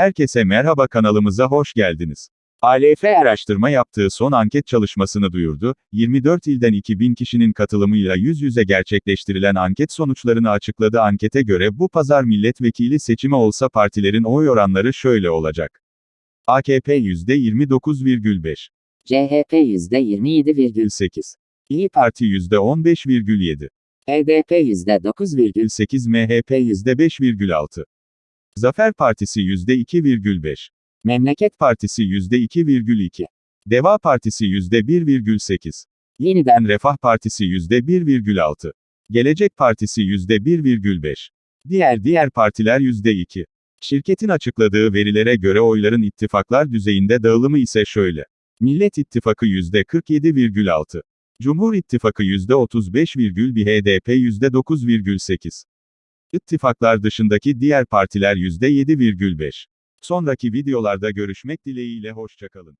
Herkese merhaba kanalımıza hoş geldiniz. ALF araştırma yaptığı son anket çalışmasını duyurdu. 24 ilden 2000 kişinin katılımıyla yüz yüze gerçekleştirilen anket sonuçlarını açıkladı. Ankete göre bu pazar milletvekili seçimi olsa partilerin oy oranları şöyle olacak. AKP %29,5, CHP %27,8, 8. İyi Parti %15,7, HDP %9,8, 8 MHP %5,6. Zafer Partisi %2,5. Memleket Partisi %2,2. Deva Partisi %1,8. Yeniden Refah Partisi %1,6. Gelecek Partisi %1,5. Diğer diğer partiler %2. Şirketin açıkladığı verilere göre oyların ittifaklar düzeyinde dağılımı ise şöyle. Millet İttifakı %47,6. Cumhur İttifakı %35,1 HDP %9,8. İttifaklar dışındaki diğer partiler %7,5. Sonraki videolarda görüşmek dileğiyle hoşçakalın.